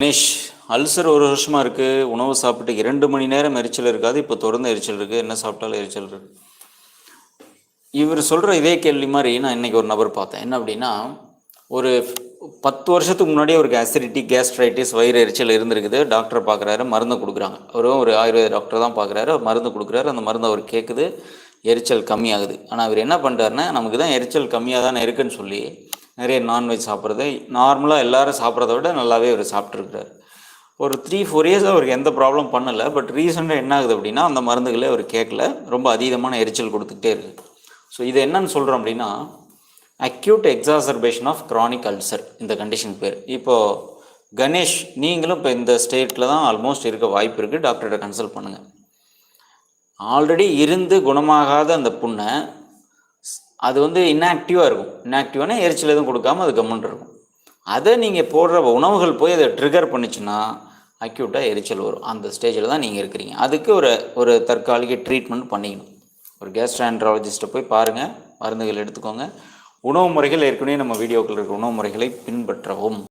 Ganesh ulcer ஒரு வருஷமாக இருக்குது உணவு சாப்பிட்டு இரண்டு மணி நேரம் எரிச்சல் இருக்காது. இப்போ தொடர்ந்து எரிச்சல் இருக்குது என்ன சாப்பிட்டாலும் எரிச்சல் இருக்குது இவர் சொல்கிற இதே கேள்வி மாதிரி நான் இன்றைக்கி ஒரு நபர் பார்த்தேன். என்ன அப்படின்னா ஒரு பத்து வருஷத்துக்கு முன்னாடி அவருக்கு அசிடிட்டி கேஸ்ட்ரைட்டிஸ் வயிறு எரிச்சல் இருந்திருக்குது. டாக்டரை பார்க்குறாரு மருந்து கொடுக்குறாங்க. அவரும் ஒரு ஆயுர்வேத டாக்டர் தான் பார்க்குறாரு. மருந்து கொடுக்குறாரு. அந்த மருந்து அவர் கேட்குது எரிச்சல் கம்மியாகுது. ஆனால் அவர் என்ன பண்ணுறாருன்னா நமக்கு தான் எரிச்சல் கம்மியாக தானே இருக்குன்னு சொல்லி நிறைய நான்வெஜ் சாப்பிட்றது நார்மலாக எல்லோரும் சாப்பிட்றத விட நல்லாவே அவர் சாப்பிட்ருக்குறாரு. ஒரு த்ரீ ஃபோர் இயர்ஸ் அவருக்கு எந்த ப்ராப்ளம் பண்ணலை பட் ரீசெண்டாக என்ன ஆகுது அப்படின்னா அந்த மருந்துகளே அவர் கேட்கல. ரொம்ப அதீதமான எரிச்சல் கொடுத்துக்கிட்டே இருக்குது ஸோ இது என்னன்னு சொல்கிறோம் அப்படின்னா acute exacerbation of chronic ulcer இந்த கண்டிஷன் பேர். இப்போது கணேஷ் நீங்களும் இப்போ இந்த ஸ்டேட்டில் தான் ஆல்மோஸ்ட் இருக்க வாய்ப்பு இருக்குது டாக்டர்கிட்ட கன்சல்ட் பண்ணுங்கள் ஆல்ரெடி இருந்து குணமாகாத அந்த புண்ணை அது வந்து இன்ஆக்டிவாக இருக்கும். இன்ஆக்டிவான எரிச்சல் எதுவும் கொடுக்காம அது கம்முன்னு இருக்கும். அதை நீங்கள் போடுற உணவுகள் போய் அதை ட்ரிகர் பண்ணுச்சுன்னா அக்யூட்டாக எரிச்சல் வரும். அந்த ஸ்டேஜில் தான் நீங்கள் இருக்கிறீங்க. அதுக்கு ஒரு ஒரு தற்காலிக ட்ரீட்மெண்ட் பண்ணிக்கணும். ஒரு கேஸ்ட்ரான்ட்ராலஜிஸ்ட்டை போய் பாருங்கள் மருந்துகள் எடுத்துக்கோங்க. உணவு முறைகள் ஏற்கனவே நம்ம வீடியோக்கள் இருக்கிற உணவு முறைகளை பின்பற்றவும்.